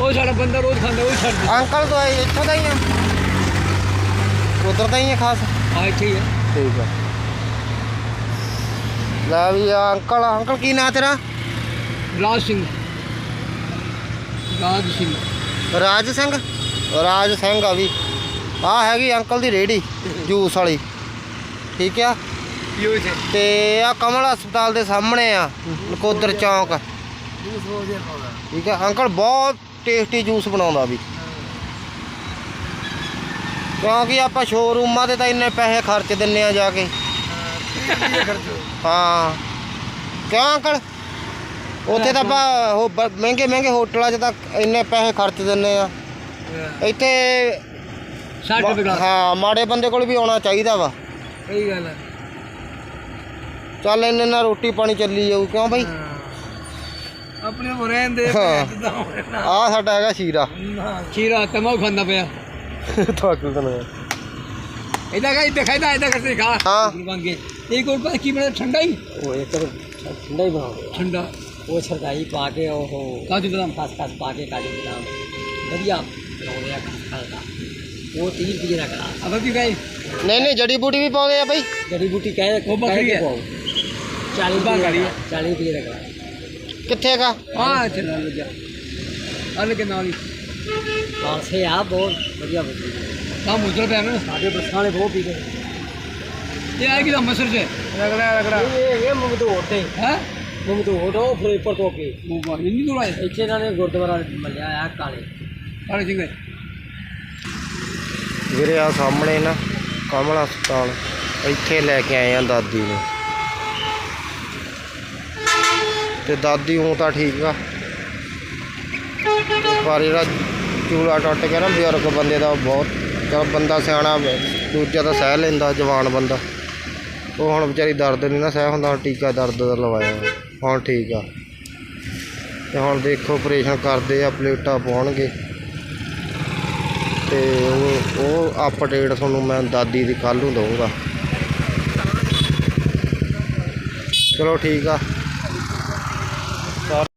ਉਹ ਸਾਡਾ ਬੰਦਾ ਰੋਜ਼ ਖਾਂਦਾ ਉਹ ਛੱਡ ਦੇ ਅੰਕਲ ਤੋਂ ਆਏ ਇੱਥੋਂ ਦਾ ਹੀ ਆ। ਉਧਰ ਦਾ ਹੀ ਆ ਖਾਸ। ਆ ਇੱਥੇ ਹੀ ਆ। ਠੀਕ ਆ। ਲੈ ਵੀ ਆ ਅੰਕਲ ਅੰਕਲ ਕੀ ਨਾਂ ਤੇਰਾ? ਰਾਜ ਸਿੰਘ। ਰਾਜ ਸਿੰਘ। ਰਾਜ ਸਿੰਘ? ਰਾਜ ਸਿੰਘ ਆ ਵੀ। ਆ ਹੈਗੀ ਅੰਕਲ ਦੀ ਰੇੜੀ ਜੂਸ ਵਾਲੀ। ਠੀਕ ਆ? ਤੇ ਆ ਕਮਲ ਹਸਪਤਾਲ ਦੇ ਸਾਹਮਣੇ ਆ ਨਕੋਦਰ ਚੌਂਕ। ਠੀਕ ਆ? ਅੰਕਲ ਬਹੁਤ ਟੇਸਟੀ ਜੂਸ ਬਣਾਉਂਦਾ ਵੀ। ਕਿਉਂਕਿ ਆਪਾਂ ਸ਼ੋਰੂਮਾਂ ਤੇ ਤਾਂ ਇੰਨੇ ਪੈਸੇ ਖਰਚ ਦਿੰਨੇ ਆ ਜਾ ਕੇ। ਹਾਂ। ਕਿਉਂ ਅੰਕਲ? ਉੱਥੇ ਤਾਂ ਆਪਾਂ ਉਹ ਬ- ਮਹਿੰਗੇ ਮਹਿੰਗੇ ਹੋਟਲਾਂ 'ਚ ਤਾਂ ਇੰਨੇ ਪੈਸੇ ਖਰਚ ਦਿੰਨੇ ਆ। ਇੱਥੇ 60 ਰੁਪਏ ਗਲਾਸ ਹਾਂ ਮਾੜੇ ਬੰਦੇ ਕੋਲ ਵੀ ਆਉਣਾ ਚਾਹੀਦਾ ਵਾ। ਸਹੀ ਗੱਲ ਹੈ ਚੱਲ ਇੰਨੇ ਨਾਲ ਰੋਟੀ ਪਾਣੀ ਚੱਲੀ ਜਾਊ। ਕਿਉਂ ਬਾਈ? ਆਪਣੇ ਕੋ ਰਹਿਣ ਦੇ ਹਾਂ। ਆ ਸਾਡਾ ਹੈਗਾ ਸ਼ੀਰਾ। ਚੀਰਾ ਤਮਾ ਖਾਂਦਾ ਪਿਆ। ਤੁਹਾਨੂੰ ਤਾਂ ਇਹਦਾ ਕਾ ਇੱਥੇ ਖਾਇਦਾ ਇਹਦਾ ਕਿਸੇ ਖਾ ਹਾਂ। ਮੰਗੇ ਇਹ ਕੋਲ ਪਤਾ ਕੀ ਬਣਾ ਠੰਡਾ ਹੀ? ਉਹ ਇੱਕ ਠੰਡਾ ਹੀ ਬਣਾਉਂਦੇ ਠੰਡਾ। ਉਹ ਸਰਦਾਈ ਪਾ ਕੇ ਉਹ ਕਾਜੂ ਬਦਾਮ? ਖਸ ਖਸ ਪਾ ਕੇ ਕਾਜੂ ਬਦਾਮ? ਵਧੀਆ ਬਣਾਉਂਦੇ ਆ ਖਸ ਦਾ। ਉਹ 30 ਰੁਪਏ ਦਾ ਗਲਾਸ ਅਬਾ ਕੀ ਗਏ ਨਹੀਂ ਨਹੀਂ ਜੜੀ ਬੂਟੀ ਵੀ ਪਾਉਂਦੇ ਆ ਬਾਈ। ਜੜੀ ਬੂਟੀ ਕਹੇ ਉਹ ਬੱਕਰੀ ਹੈ। 40 ਬਾਹਰ ਰੁਪਏ ਗਾੜੀ ਦਾ ਹੈ। 40 ਰੁਪਏ ਦਾ ਕਿੱਥੇ ਹੈਗਾ? ਹਾਂ ਇੱਥੇ ਨਾਲ ਲੱਗਿਆ। ਅਲ ਕੇ ਨਾਲ ਹੀ। ਖਾਲਸੇ ਆ ਬਹੁਤ ਵਧੀਆ ਵਧੀਆ ਤਾਂ ਮੁੱਦਲ ਪਿਆ ਨਾ। ਸਾਡੇ ਬੱਸਾਂ ਵਾਲੇ ਬਹੁਤ ਪੀਦੇ ਇਹ ਆ ਕਿ ਮਸਰ ਚ? ਰਗੜਾ ਰਗੜਾ। ਇਹ ਇਹ ਮਮਦੂਰ ਤੇ। ਹੈ? ਮਮਦੂਰ ਉਹ ਫਰੇਪਰ ਤੋਂ ਅੱਗੇ। ਉਹ ਬਾ ਇੰਨੀ ਦੂਰ ਆਏ? ਇੱਥੇ ਇਹਨਾਂ ਨੇ ਗੁਰਦੁਆਰਾ ਮੱਲਿਆ ਆ ਕਾਲੇ। ਕਾਲੇ ਸਿੰਘ ਵੀਰੇ ਆ ਸਾਹਮਣੇ ਨਾ ਕਮਲ ਹਸਪਤਾਲ। ਇੱਥੇ ਲੈ ਕੇ ਆਏ ਆ ਦਾਦੀ ਨੂੰ। ਤੇ ਦਾਦੀ ਹੂੰ ਤਾਂ ਠੀਕ ਆ। ਪਰ ਜਿਹੜਾ ਚੂਲਾ ਟੁੱਟ ਗਿਆ ਨਾ, ਬਜ਼ੁਰਗ ਬੰਦੇ ਦਾ ਬਹੁਤ। ਚਲ ਬੰਦਾ ਸਿਆਣਾ ਦੂਜਾ ਤਾਂ ਸਹਿ ਲੈਂਦਾ, ਜਵਾਨ ਬੰਦਾ। ਉਹ ਹੁਣ ਵਿਚਾਰੀ ਦਰਦ ਨਹੀਂ ਨਾ ਸਹਿ ਹੁੰਦਾ, ਹੁਣ ਟੀਕਾ ਦਰਦ ਦਾ ਲਵਾਇਆ। ਹੁਣ ਠੀਕ ਆ। ਤੇ ਹੁਣ ਦੇਖੋ ਆਪਰੇਸ਼ਨ ਕਰਦੇ ਆ, ਪਲੇਟਾਂ ਪਾਉਣਗੇ। ਤੇ ਉਹ ਉਹ ਅਪਡੇਟ ਤੁਹਾਨੂੰ ਮੈਂ ਦਾਦੀ ਦੀ ਕੱਲ੍ਹ ਨੂੰ ਦਊਂਗਾ। ਚਲੋ ਠੀਕ ਆ। thought